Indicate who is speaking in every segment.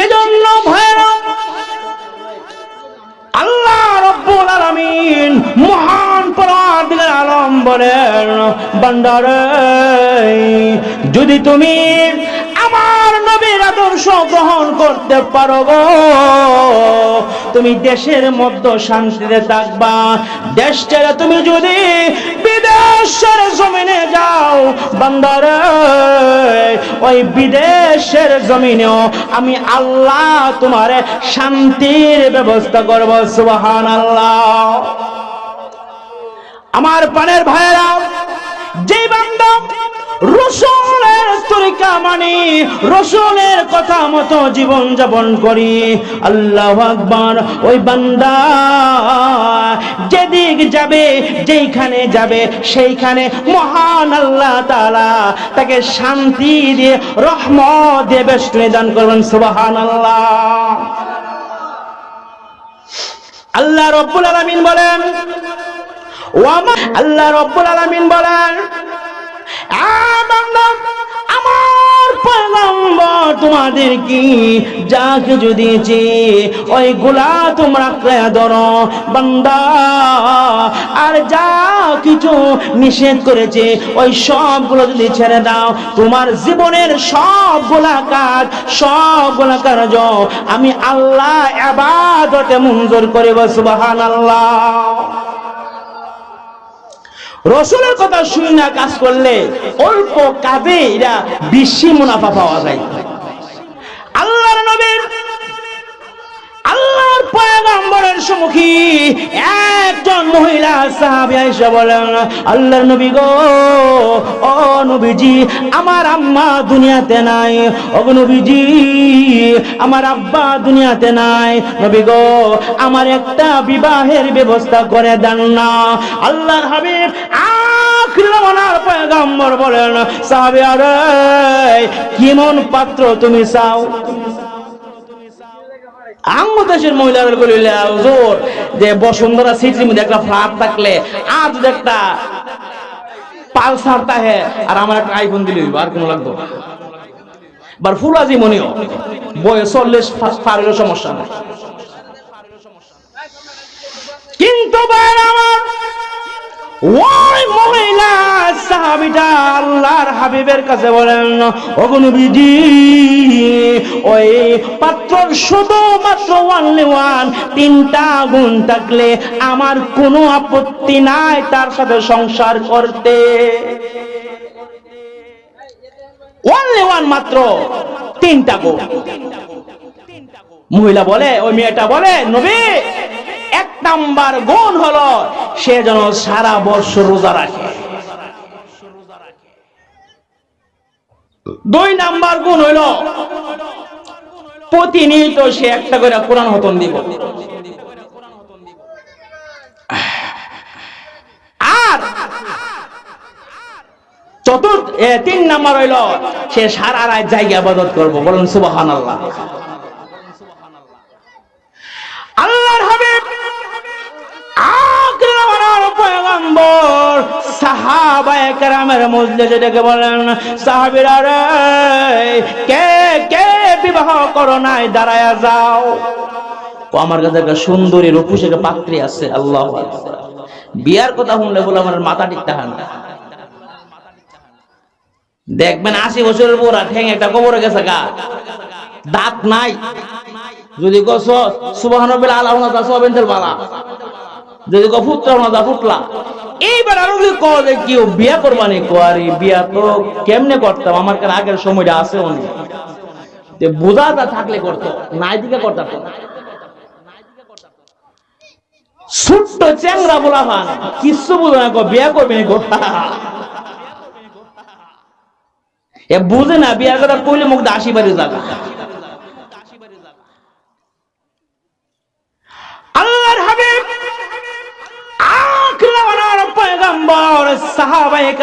Speaker 1: সেজন্য ভয়ানক আল্লাহ রব্বুল আলামিন মহান পরাধিকার আলম বলেন, বান্দারে, যদি তুমি আমার নবীর আদর্শ গ্রহণ করতে পারো গো, তুমি দেশের মধ্যে শান্তিতে থাকবা। দেশ ছেড়ে তুমি যদি বিদেশের জমিনে যাও, বান্দার। ওই বিদেশের জমিনেও আমি আল্লাহ তোমার শান্তির ব্যবস্থা করব সুবাহান আল্লাহ আমার পানের ভাইয়েরা, যেই রসুলের তরিকা মানি, রসুলের কথা মতো জীবন যাপন করি। আল্লাহ আকবার, ওই বান্দা যেদিক যাবে, যেইখানে যাবে, সেইখানে মহান আল্লাহ তাআলা তাকে শান্তি দিয়ে, রহমত দিয়ে বেষ্টনী দান করবেন সুবাহান আল্লাহ আল্লাহ রব্বুল আলামিন বলেন আল্লাহ রব্বুল আলামিন বলেন তোমাদের কি যা কিছু দিয়েছি ওইগুলা তোমরা আঁকড়ে ধরো, বান্দা। আর যা কিছু নিষেধ করেছে, ওই সবগুলো যদি ছেড়ে দাও, তোমার জীবনের সবগুলা কাজ সবগুলা কাজ আমি আল্লাহ আবাদতে মঞ্জুর করে করিব, সুবহানাল্লাহ। রসুলের কথা শুনে না কাজ করলে অল্প কাজে এরা বেশি মুনাফা পাওয়া যায়। আল্লাহর নবীর, আল্লাহর পয়গম্বরের সম্মুখী একজন সাহাবী বলেন নবী গো, ও নবীজি, আমার আম্মা দুনিয়াতে নাই। ও নবীজি, আমার আব্বা দুনিয়াতে নাই। নবী গো, আমার একটা বিবাহের ব্যবস্থা করে দেন না। আল্লাহর হাবিব বলেন, সাহাবী আরে কেমন পাত্র তুমি চাও? আঙ্গু মহিলারা মহিলাদের হুজুর জোর যে বসুন্ধরা সিটির মধ্যে একটা ফ্ল্যাট থাকলে, আজ একটা পালসার তাহে, আর আমার একটা আইফোন দিলে আর কোনো লাগতো। বার ফুলাজি মনিও বয়স চল্লিশ পারের সমস্যা নাই কিন্তু আমার ওই মহিলা সাহাবিটা আল্লাহর হাবিবের কাছে বলেন অগনবীজি ওই পাত্র শুধুমাত্র ওয়ানলি ওয়ান তিনটা গুণ থাকলে আমার কোনো আপত্তি নাই তার সাথে সংসার করতে। ওয়ানলি ওয়ান মাত্র তিনটা গুণ। মহিলা বলে, ওই মেয়েটা বলে, নবী, এক নাম্বার গুণ হলো সে যেন সারা বর্ষ রোজা রাখে। দুই নাম্বার গুণ হইল, প্রতিনিয়ত সে একটা করে কোরআন হতন দিব। আর চতুর্থ তিন নাম্বার হইল, সে সারা রাত জায়গা আবাদত করব। বলুন সুবাহান আল্লাহ আল্লাহর পয়গম্বর সাহাবায়ে কেরামের মজলিসে ডেকে বলেন সাহাবীরা রে, কে কে বিবাহ করো নাই? দাঁড়ায়া যাও। আমার কাছে একটা সুন্দরী রূপসী একটা পাত্রী আছে, আল্লাহ বিয়ার কথা শুনলে বলে আমার মাথা ঠিক না। দেখবেন আশি বছরের পর ঠেং একটা কবরে গেছে গা। দাঁত নাই। যদি কো সুবাহান আল্লাহ না সবেন বালা। যদি ফুটলা না দা এইবার আরও যদি কো যে কি বিয়া করবানি? কোয়ারি বিয়া তো কেমনে করতাম? আমার কাছে আগের সময়টা আছে অনেক। যে বোঝাটা থাকলে করতো, নাই দিকে করতাম। ছোট্ট চ্যাংরা বলা ভান কিচ্ছু বুঝো না বিয়া করবে বুঝে না, বিয়ার কথা কইলে মুখ আশি বাড়ি জায়গা আল্লাহর হাবিব আখলাওয়ানার পয়গম্বর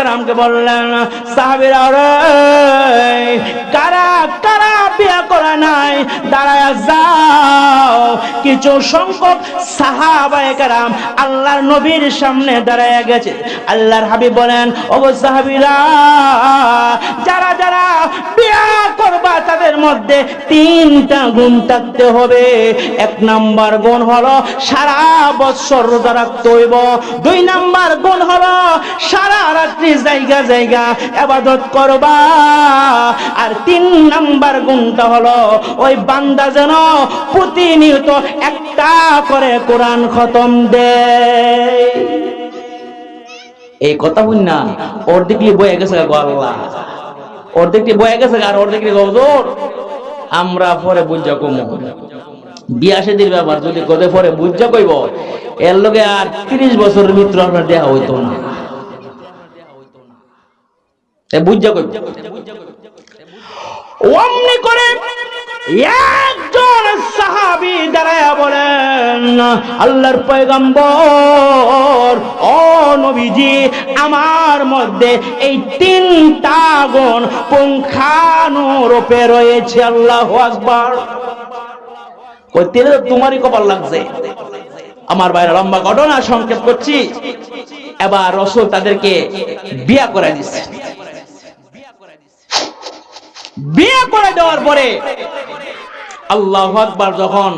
Speaker 1: কেরামকে বললেন, সাহাবিরা কারা কারা বিয়া করা নাই? দাঁড়ায় যাও। কিছু সংখ্যক সাহাবায়ে কারাম আল্লাহর নবীর সামনে দাঁড়ায় গেছে। আল্লাহর হাবিব বলেন ও সাহাবিরা করবা তাদের মধ্যে তিনটা গুণ থাকতে হবে। এক নাম্বার গুণ হলো সারা বছর রোজা রাখতে হইব। দুই নাম্বার গুণ হলো সারা রাত্রি জায়গা জায়গা আবাদত করবা। আর তিন নাম্বার গুণটা হলো ওই বান্দা যেন প্রতিনিয়ত একটা করে কোরআন খতম দেয়। এই কথা বল না ওর অর্ধেক বয়ে গেছে গো আল্লাহ অর্ধেক বয়ে গেছে আর অর্ধেকটি গজর আমরা পরে বুঝা কমু। বিয়া সেদির ব্যাপার, যদি গদে পরে বুঝা কইব, এর লগে আর তিরিশ বছরের মিত্র আপনার দেহা হইতো না। বুঝা কইব। করে একজন সাহাবি দাঁড়ায় বলেন, আল্লাহর পয়গম্বর, ও নবীজি, আমার মধ্যে এই তিনটা গুণ পুঙ্খানুরূপে রয়েছে, আল্লাহ আকবার। তোমারই কপাল লাগছে। আমার বাইরে লম্বা ঘটনা সংক্ষেপ করছি। এবার রসুল তাদেরকে বিয়া করে দিচ্ছে বিয়ে করে দেওয়ার পরে আল্লাহ আকবার যখন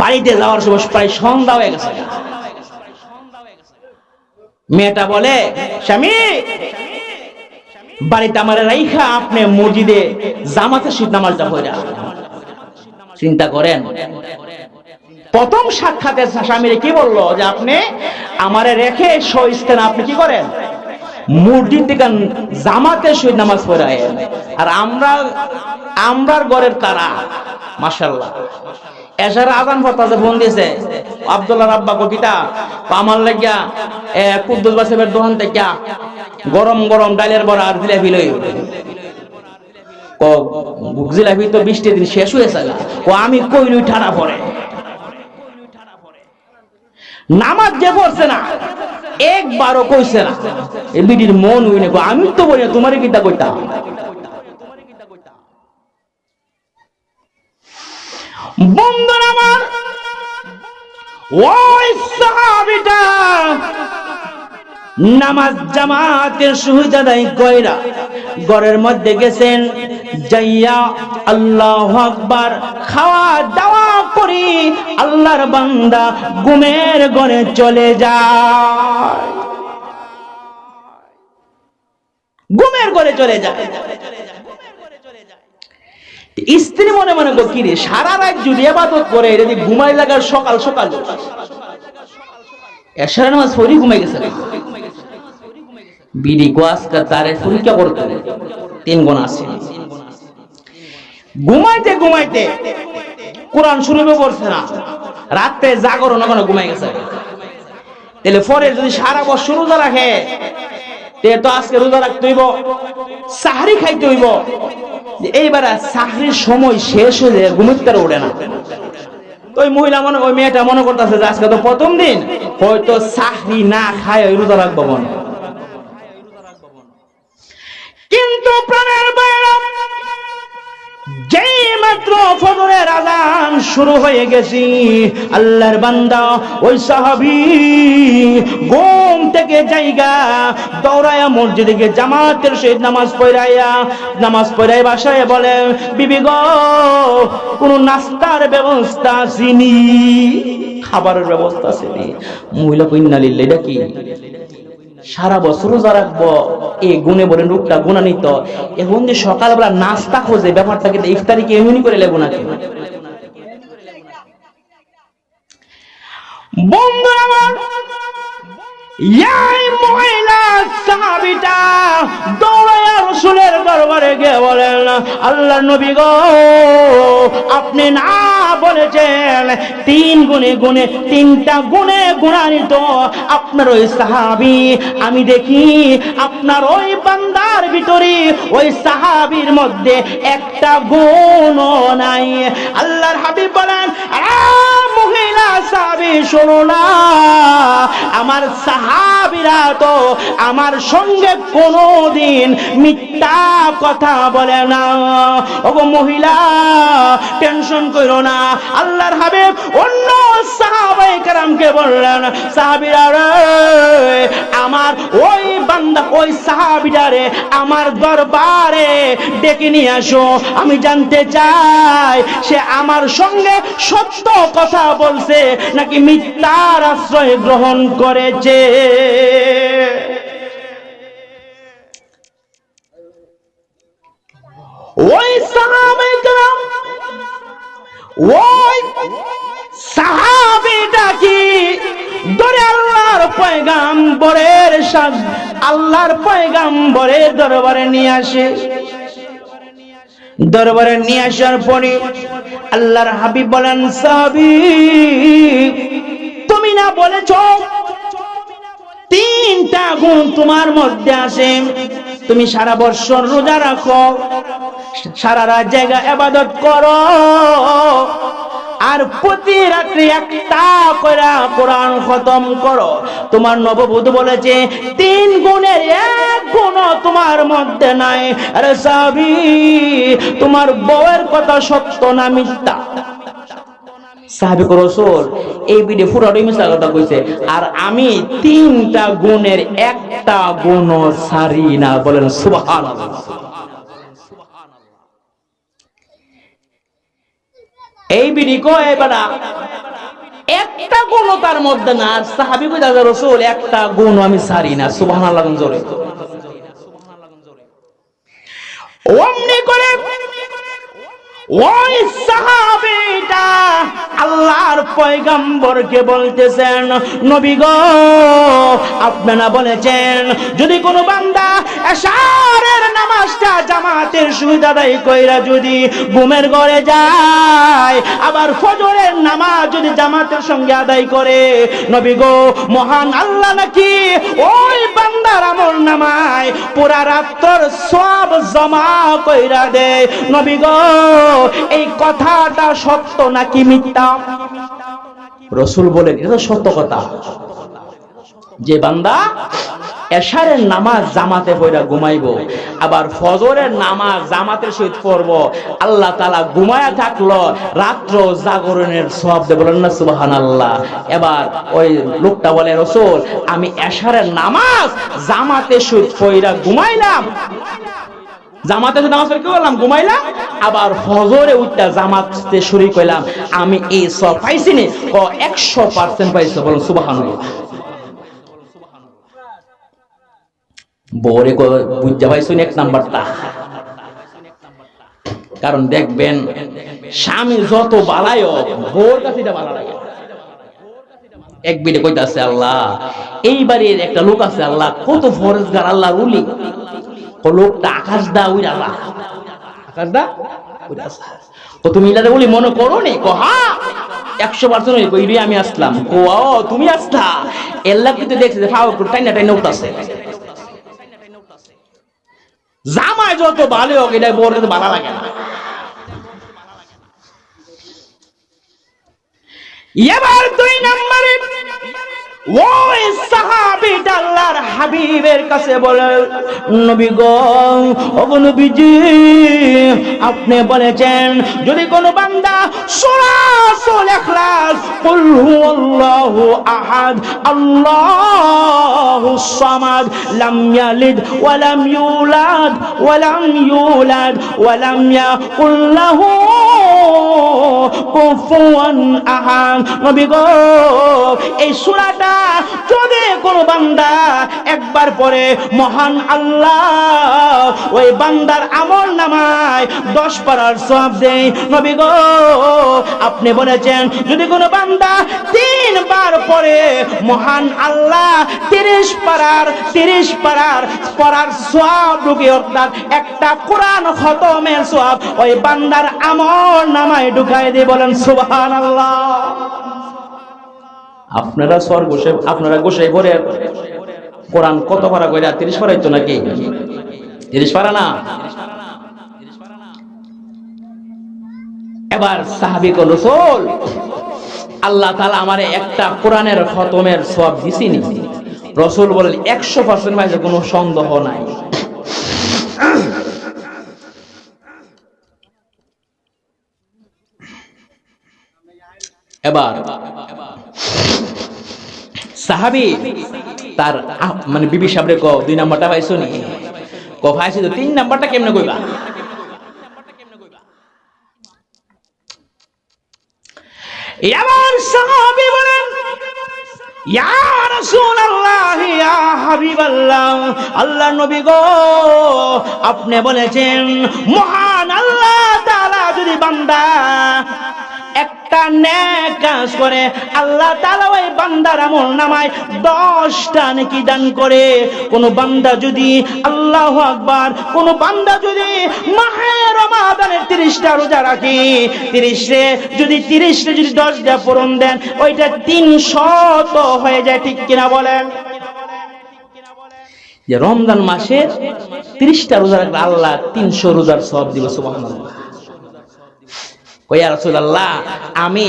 Speaker 1: বাড়িতে যাওয়ার সময় প্রায় সন্ধ্যা হয়ে গেছে। মেয়েটা বলে, স্বামী, বাড়িতে আমার রাইখা আপনি মসজিদে জামাতে শীত নামাজটা হয়ে চিন্তা করেন। প্রথম সাক্ষাতে স্বামীর কি বলল যে, আপনি আমারে রেখে সইস্তেন আপনি কি করেন? মসজিদ থেকে জামাতে শহীদ নামাজ পড়ায় আর আমরা, আমরার ঘরের তারা মাশাল্লাহ এসার আজান ফতাজে ফোন দিয়েছে বাসেবের দোকান থেকে গরম গরম ডালের বড়া আর জিলাপি লই জিলাপি তো বৃষ্টি দিন শেষ হয়েছে ও আমি কইলুই ঠাড়া পড়ে। নামাজ যে পড়ছে না, একবারও কইছে না। এ বিটির মন হই না আমি তো বলি না, তোমারে কিতা কইতাম? বন্ধন আমার, ওই সাহাবীটা নামাজ জামাতের সুবিধা আদায় কইরা মধ্যে গেছেন, যাইয়া আল্লাহ আকবার খাওয়া দাওয়া করি, আল্লাহর বান্দা ঘুমের ঘরে চলে যায়। ঘুমের ঘরে চলে যায়। স্ত্রী মনে মনে কো কিরে, সারা রাত যদি আবাদত করে যদি ঘুমাই লাগার সকাল সকাল। এসার নামাজ ফরি ঘুমাই গেছে। বিড়ি গোয়াসকা তারে পরীক্ষা করতে? তিন গুণ আছে। ঘুমাইতে ঘুমাইতে কোরআন শুরু করছে না। রাত্রে জাগরণ ওখানে ঘুমাই গেছে। তাহলে পরে যদি সারা বছর রোজা রাখে তে তো আজকে রোজা রাখতে হইব, সাহারি খাইতে হইব। এইবার সাহরির সময় শেষ হয়ে যায় ঘুমিতে ওঠে না। ওই মহিলা মনে, ওই মেয়েটা মনে করতেছে যে আজকে তো প্রথম দিন, হয়তো সাহরি না খায় ওই রোজা রাখব মনে। প্রাণের যেই মাত্র ফজরের আজান শুরু হয়ে গেছি, আল্লাহর বান্দা ওই সাহাবি ঘুম থেকে জায়গা দৌড়ায়া মসজিদে জামাতের নামাজ পড়াইয়া, নামাজ পড়াই বাসায় বলে, বিবি গো, কোন নাস্তার ব্যবস্থা আসেনি? খাবারের ব্যবস্থা আসেনি। মহিলা লিল্লে এটা কি? সারা বছর রোজা রাখব, এই গুনে বলে রূপটা গুণা নিত এখন যে সকালবেলা নাস্তা খোঁজে ব্যাপারটাকে কিন্তু ইফতারি কি এমনি করে লেবো নাকি? বন্ধু আমার এই মহিলা সাহাবিটা রসুলের দরবারে বলেন আল্লাহ নবী আপনি না বলেছেন তিন গুণে গুণে তিনটা গুণে গুণান্বিত আপনার ওই সাহাবি। আমি দেখি আপনার ওই বান্দার ভিতরে ওই সাহাবির মধ্যে একটা গুণ নাই। আল্লাহর হাবিব বলেন "আ, মহিলা সাহাবি শোনো না আমার সাহা সাহাবিরা তো আমার সঙ্গে কোনোদিন মিথ্যা কথা বলে না। ওগো মহিলা, টেনশন করো না। আল্লাহর হাবিব অন্য সাহাবাই কারামকে বললেন, সাহাবিরা আমার ওই বান্দা, ওই সাহাবিদারে আমার দরবারে ডেকে নিয়ে আসো। আমি জানতে চাই, সে আমার সঙ্গে সত্য কথা বলছে নাকি মিথ্যার আশ্রয় গ্রহণ করেছে? ওই সাহাবাই কারাম ওই আল্লাহর পয়গাম্বরের সাজ আল্লাহর পয়গাম্বরের দরবারে নিয়ে আসে। দরবারে নিয়ে আসার পরে আল্লাহর হাবিব বলেন, সাহাবি, তুমি না বলেছ তিনটা গুণ তোমার মধ্যে আসে তুমি সারা বছর রোজা রাখো, সারা রাত জায়গা আবাদত করো। আর প্রতি রাত্রি একটা করে কোরআন খতম করো। তোমার নববধূ বলেছে, তিন গুণের এক গুণ তোমার মধ্যে নাই। আরে সাবি তোমার বউয়ের কথা সত্য না মিথ্যা? সাহাবিক রসুল এই বিডে পুরোটাই মিশা কথা কইছে, আর আমি তিনটা গুণের একটা গুণ সারি না, বলেন সুবহানাল্লাহ। এই বিডি কয় বেটা, একটা গুণ তার মধ্যে না, আর সাহাবি দাদা রসুল, একটা গুণ আমি সারি না, সুবহানাল্লাহ জোরে। অমনি করে ওই সাহাবিটা আল্লাহর পয়গম্বরকে বলতেছেন নবী গো আপনারা বলেছেন যদি কোনো বান্দা সুবিধা আদায় কইরা যদি ঘুমের ঘরে যায়, আবার ফজরের নামাজ যদি জামাতের সঙ্গে আদায় করে, নবী গো, মহান আল্লাহ নাকি ওই বান্দার আমল নামায় পুরা রাত্র সব জমা কইরা দেয়। নবী গো, এই কথাটা সত্য নাকি মিথ্যা? রসুল বলেন এটা সত্য কথা। যে বান্দা এশারের নামাজ জামাতে পড়া ঘুমাইব, আবার ফজরের নামাজ জামাতের সহিত পড়ব, আল্লাহ তালা ঘুমায়া থাকল রাত্র জাগরণের সব দে বলেন না সুবাহান আল্লাহ এবার ওই লোকটা বলে, রসুল, আমি এশারের নামাজ জামাতের সহিত পড়া ঘুমাইলাম। জামাতে নামাজ পড়ে কি করলাম? ঘুমাইলাম। আবার ফজরে উঠটা জামাতে শুরু করলাম আমি এই সব পাইছি নি। ও একশো পার্সেন্ট পাইছি? বলুন সুবাহান বরে বুঝতে পাইছো এক নাম্বারটা? কারণ দেখবেন, স্বামী যত বালায় বোর কাছে ভালো লাগে। এক বিটে কইতাছে, আল্লাহ এইবারের একটা লোক আছে, আল্লাহ, কত ফরেজগার আল্লাহ ও লোকটা আকাশ দা উই আল্লাহ। আকাশ দা তুমি ইলারে বলি মনে করো নি কো হ্যাঁ একশো পার্সেন্ট আমি আসলাম। ও, তুমি আসলা? এল্লা কিন্তু দেখছে যে ফাও টাইনা টাইনা উঠতাছে জামাই যত ভালো হোক এটা বোর কিন্তু ভালো লাগে না। এবার দুই নম্বরে ওই সাহাবীটা আল্লাহর হাবিবের কাছে বলে, নবী গো ওগো নবীজি, আপনি বলেছেন, যদি কোন বান্দা সূরাতুল ইখলাস, কুল হুয়াল্লাহু আহাদ আল্লাহুস সামাদ, লাম ইয়ালিদ ওয়া লাম ইউলাদ ওয়া লাম ইউলাদ ওয়া লাম ইয়াকুল লাহু কুফুয়ান আহাদ। নবী গো, এই সূরাটা যদি কোন বান্দা, একবার পরে মহান আল্লাহ ওই বান্দার আমল নামায় দশ পারার সব দেয়। নবী গো, আপনি বলেছেন, যদি কোনো বান্দা তিনবার পরে মহান আল্লাহ তিরিশ পারার তিরিশ পারার পড়ার সব ঢুকে, অর্থাৎ একটা কোরআন খতমের সব ওই বান্দার আমল নামায় ঢুকাই দিয়ে বলেন সুবহান আল্লাহ আপনারা সর গোসে আপনারা গোসাই ভরে কোরআন কত পারা করে তিরিশ পারাইতো নাকি? তিরিশ পারা না? এবার সাহাবি কল রসুল, আল্লাহ তালা আমারে একটা কোরআনের খতমের সব দিছিনি। রসুল বলেন একশো পার্সেন্ট পাইছে কোনো সন্দেহ নাই। এবার সাহাবি, তার মানে বিবি সামনে ক দুই নাম্বারটা পাইছো নি? ক পাইছো তো, তিন নাম্বারটা কেমনে কইবা? সাহাবি আল্লাহ নবী গো, আপনি বলেছেন, মহান আল্লাহ তাআলা যদি বান্দা একটা নেক কাজ করে, আল্লাহ তাআলা ওই বান্দার আমল নামায় দশটা নেকি দান করে। কোন বান্দা যদি আল্লাহু আকবার, কোন বান্দা যদি মাহে রমাদানের 30টা রোজা রাখে 30 রে যদি 30 রে যদি 10 টা পূরণ দেন, ওইটা 300 তো হয়ে যায়, ঠিক কিনা বলেন? যে রমজান মাসে 30টা রোজা রাখলে আল্লাহ 300 রোজার সওয়াব দিবে, সুবহানাল্লাহ। আমি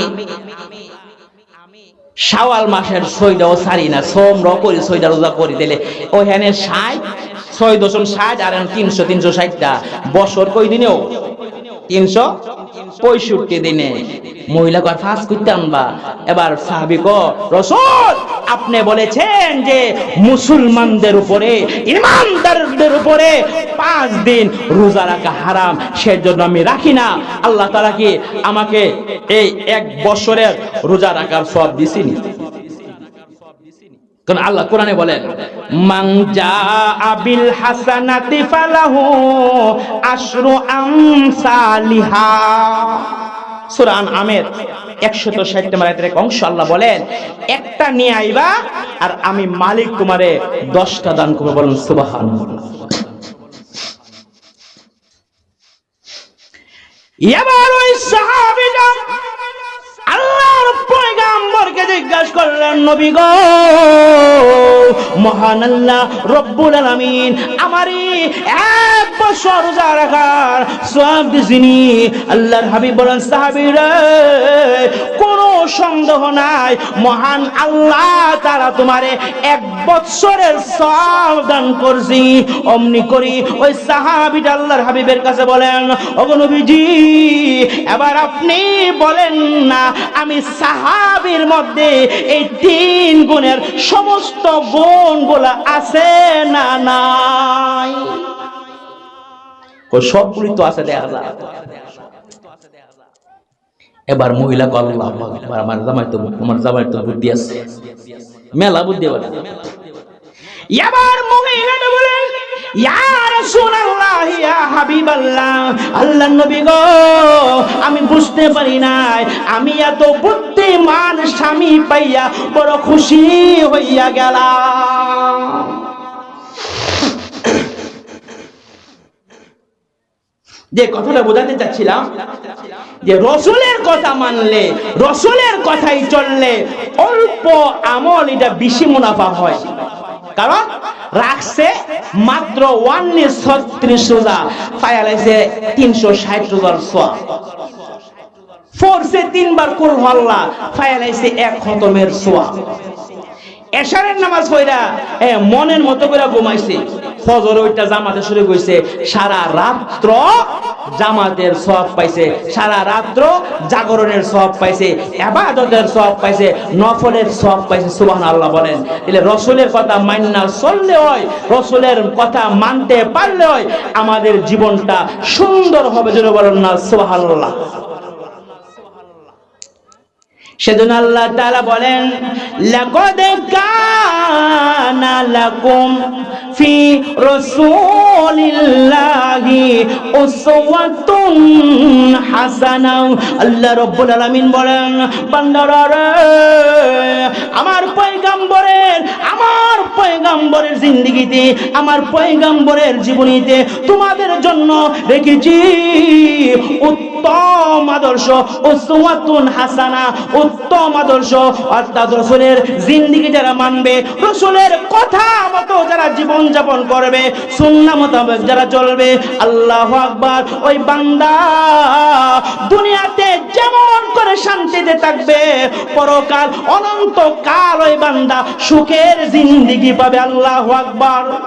Speaker 1: শাওয়াল মাসের ছয়টাও সারি না সোমরাও করি সৈদা রোজা করি। দিলে ওইখানে ষাট, ছয় দশম ষাট আর তিনশো তিনশো ষাটটা। বছর কই দিনেও তিনশো পঁয়ষট্টি দিনে। মহিলা আর ফাঁস করতে আনবা। এবার সাহাবিক রসুল, আপনি বলেছেন যে মুসলমানদের উপরে, ইমানদারদের উপরে পাঁচ দিন রোজা রাখা হারাম, সেজন্য আমি রাখি না। আল্লাহ তাআলা কি আমাকে এই এক বছরের রোজা রাখার সব দিছিনি? কারণ আল্লাহ কোরআনে বলেন মাংজা আবিল হাসানাতি ফালাহু আশরু আমসালিহা। সূরা আমের 160 নম্বর আয়াতের এক অংশ আল্লাহ বলেন, একটা নিয়ে আইবা আর আমি মালিক তোমারে 10টা দান করব। বলুন সুবাহান এবার ওই সাহাবীরা আল্লাহর পয়গাম্বরকে জিজ্ঞাসা করলেন, নবী গো, মহান আল্লাহ, রব্বুল আলামিন, আমারই এক বছর রোজা রাখার সওয়াব দিছিনি। আল্লাহর হাবিব বলেন, সাহাবীরা, কোনো সন্দেহ নাই, মহান আল্লাহ তারা তোমারে এক বছরের সওয়াব দান করছি। অমনি করি ওই সাহাবীটা আল্লাহর হাবিবের কাছে বলেন, ওগো নবীজি, এবার আপনি বলেন না, আমি সাহাবীর মধ্যে এই তিন গুণের সমস্ত গুণ গুণগুলা আছে না নাই? সবগুলি তো আছে, দেখা যায় এবার মহিলা আল্লাহ আমার জামাই তো, আমার জামাই তো বুদ্ধি আছে। মেলা বুদ্ধি বলে এবার বলেন আমি বুঝতে পারি নাই, আমি এত বুদ্ধিমান স্বামী পাইয়া বড় খুশি হইয়া গেলাম। যে কথাটা বোঝাতে চাচ্ছিলাম, যে রসুলের কথা মানলে, রসুলের কথাই চললে অল্প আমল এটা বেশি মুনাফা হয়। কারণ রাখছে মাত্র ওয়ান্নে ছত্রিশ রোজা ফায়ালাইছে তিনশো ষাট রোজার ফোরসে তিনবার কুল এক খতমের সোয়া এশারের নামাজ এ, মনের মতো করে ঘুমাইছে। ফজর ওইটা জামাতে শুরু কইছে সারা রাত্র জামাতের সব পাইছে, সারা রাত্র জাগরণের পাইছে পাইছে, নফলের সব পাইছে সুবহান আল্লাহ বলেন। এলে রসুলের কথা মান্না চললে হয়, রসুলের কথা মানতে পারলে হয়, আমাদের জীবনটা সুন্দর হবে যেন বলেন না সুবহান আল্লাহ সেজন্য আল্লাহ তাআলা বলেন লাকুম ফি উসওয়াতুন আল্লাহ আলামিন বলেন, বান্দারা আমার পয়গাম্বরের আমার পয়গাম্বরের জিন্দেগিতে, আমার পয়গাম্বরের জীবনীতে তোমাদের জন্য রেখেছি উত্তম আদর্শ উসওয়াতুন হাসানা উত্তম আদর্শ। অর্থাৎ রসুলের জিন্দিগি যারা মানবে, রসুলের কথা মতো যারা জীবন যাপন করবে, সুন্না মোতাবেক যারা চলবে, আল্লাহ আকবার। ওই বান্দা দুনিয়াতে যেমন করে শান্তিতে থাকবে, পরকাল অনন্ত কাল ওই বান্দা সুখের জিন্দিগি পাবে, আল্লাহু আকবার।